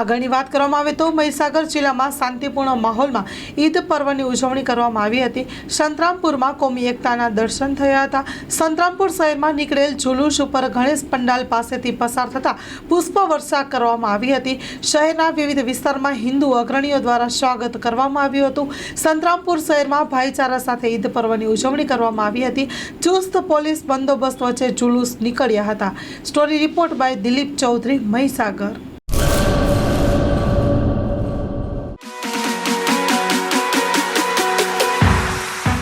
આગળની વાત કરવામાં આવે તો મહીસાગર જિલ્લામાં શાંતિપૂર્ણ માહોલમાં ઈદ પર્વની ઉજવણી કરવામાં આવી હતી. સંતરામપુરમાં કોમી એકતાના દર્શન થયા હતા. સંતરામપુર શહેરમાં નીકળેલ જુલુસ ઉપર ગણેશ પંડાલ પાસેથી પસાર થતા પુષ્પવર્ષા કરવામાં આવી હતી. શહેરના વિવિધ વિસ્તારમાં હિન્દુ અગ્રણીઓ દ્વારા સ્વાગત કરવામાં આવ્યું હતું. સંતરામપુર શહેરમાં ભાઈચારા સાથે ઈદ પર્વની ઉજવણી કરવામાં આવી હતી. ચુસ્ત પોલીસ બંદોબસ્ત વચ્ચે જુલુસ નીકળ્યા હતા. Story report by Dilip Chaudhary, Mahisagar.